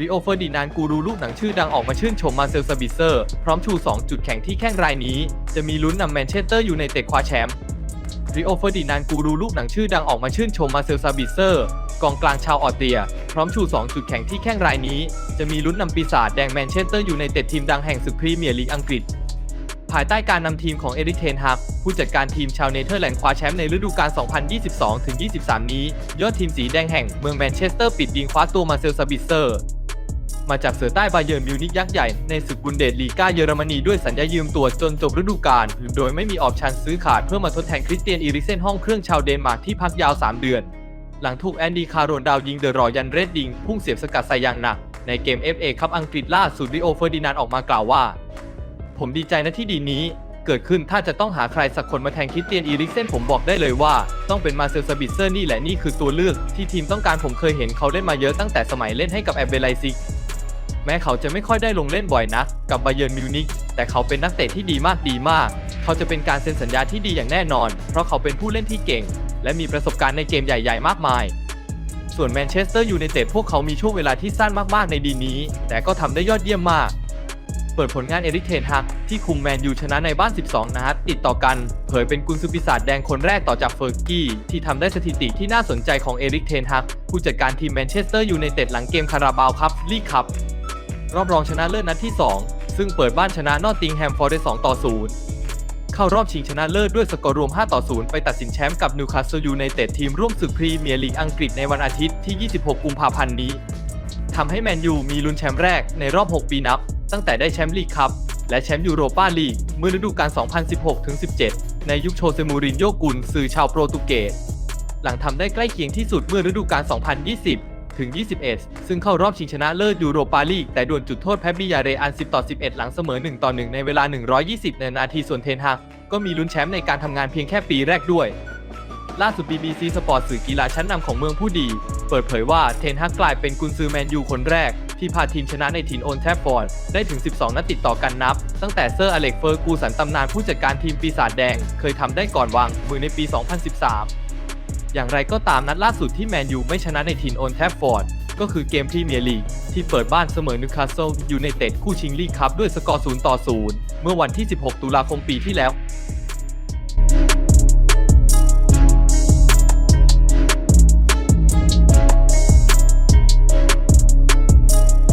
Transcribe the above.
ริโอเฟอร์ดินานกูรูลูกหนังชื่อดังออกมาชื่นชมมาเซลซาบิเซอร์ พร้อมชู 2 จุดแข่งที่แข้งรายนี้ จะมีลุ้นนำแมนเชสเตอร์อยูไนเต็ดคว้าแชมป์ริโอเฟอร์ดินานกูรูลูกหนังชื่อดังออกมาชื่นชมมาเซลซาบิเซอร์ กองกลางชาวออสเตรีย พร้อมชู 2 จุดแข่งที่แข้งรายนี้ จะมีลุ้นนำปีศาจแดงแมนเชสเตอร์อยูไนเต็ดทีมดังแห่งศึกพรีเมียร์ลีกอังกฤษภายใต้การนำทีมของเอริเทนฮักผู้จัดการทีมชาวเนเธอร์แลนด์คว้าแชมป์ในฤดูกาล 2022-23 นี้ ยอดทีมสีแดงแห่งเมืองแมนเชสเตอร์ปิดยิงคว้าตัวมาเซลซาบิเซอร์ มาจากเสือใต้บาเยิร์นมิวนิกยักษ์ใหญ่ในศึกบุนเดสลีกาเยอรมนีด้วยสัญญายืมตัวจนจบฤดูกาลโดยไม่มีออปชันซื้อขาดเพื่อมาทดแทนคริสเตียนอีริเซนห้องเครื่องชาวเดนมาร์กที่พักยาว 3 เดือน หลังถูกแอนดี้คาร์โรนดาวยิงเดอะรอยันเรดดิงพุ่งเสียบสกัดใส่อย่างหนักในเกม FA คัพอังกฤษล่าสุดริโอเฟอร์ดินานออกมากล่าวว่า ผมดีใจนะที่ดีนี้เกิดขึ้นถ้าจะต้องหาใครสักคนมาแทนคริสเตียนอีริกเซนผมบอกได้เลยว่า ต้องเป็นมาเซลซาบิเซอร์นี่แหละนี่คือตัวเลือก ที่ทีมต้องการผมเคยเห็นเขาเล่นมาเยอะตั้งแต่สมัยเล่นให้กับแอบเบไลซิก แม้เขาจะไม่ค่อยได้ลงเล่นบ่อยนักกับบเยิร์นมิวนิกแต่เขาเป็นนักเตะที่ดีมากดีมาก เขาจะเป็นการเซ็นสัญญาที่ดีอย่างแน่นอน เพราะเขาเป็นผู้เล่นที่เก่ง และมีประสบการณ์ในเกมใหญ่ ๆ มากมาย ส่วนแมนเชสเตอร์ยูไนเต็ดพวกเขามีช่วงเวลาที่สั้นมากๆในดีนี้ แต่ก็ทำได้ยอดเยี่ยมมาก เปิดผลงานเอริกเทนฮักที่คุมแมนยูชนะในบ้าน 12 นัดติดต่อกัน เผยเป็นกุนซือปีศาจแดงคนแรกต่อจากเฟอร์กี้ที่ทำได้สถิติที่น่าสนใจของเอริกเทนฮักผู้จัดการทีมแมนเชสเตอร์ยูไนเต็ดหลังเกมคาราบาวครับลีกคัพ รอบรองชนะเลิศนัดที่ 2 ซึ่งเปิดบ้านชนะนอตติงแฮมฟอร์เรส2ต่อ 0 เข้ารอบชิงชนะเลิศด้วยสกอร์รวม 5 ต่อ 0 ไปตัดสินแชมป์กับนิวคาสเซิลยูไนเต็ดทีมร่วมศึกพรีเมียร์ลีกอังกฤษในวันอาทิตย์ที่ 26 กุมภาพันธ์นี้ทำให้แมนยูมีลุ้นแชมป์แรกในรอบ 6 ปีนับ ตั้งแต่ได้แชมป์ลีกคัพและแชมป์ยูโรปาลีกเมื่อฤดูกาล 2016-17 ในยุคโชเซมูรินโยกุลสื่อชาวโปรตุเกสหลังทำได้ใกล้เคียงที่สุดเมื่อฤดูกาล 2020 ถึง 21 ซึ่งเข้ารอบชิงชนะเลิศยูโรปาลีกแต่ดวลจุดโทษแพ้บิยาเรอัน 10 ต่อ 11 หลังเสมอ 1 ต่อ 1 ในเวลา 120นาทีส่วนเทนฮากก็มีลุ้นแชมป์ในการทำงานเพียงแค่ปีแรกด้วย ล่าสุด BBC สปอร์ตสื่อกีฬาชั้นนำของเมืองผู้ดี เปิดเผยว่าเทนฮากกลายเป็นกุนซือแมนยูคนแรก ที่พาทีมชนะในถิ่นโอนแทฟฟอร์ดได้ถึง 12 นัดติดต่อกันนับ ตั้งแต่เซอร์อเล็กเฟอร์กูสันตำนานผู้จัดการทีมปีศาจแดง เคยทำได้ก่อนวางมือในปี 2013 อย่างไรก็ตามนัดล่าสุดที่แมนยูไม่ชนะในถิ่นโอนแทฟฟอร์ด ก็คือเกมพรีเมียร์ลีกที่เปิดบ้านเสมอนิวคาสเซิลยูไนเต็ดคู่ชิงลีกคัพด้วยสกอร์ 0 ต่อ 0 เมื่อวันที่ 16 ตุลาคมปีที่แล้ว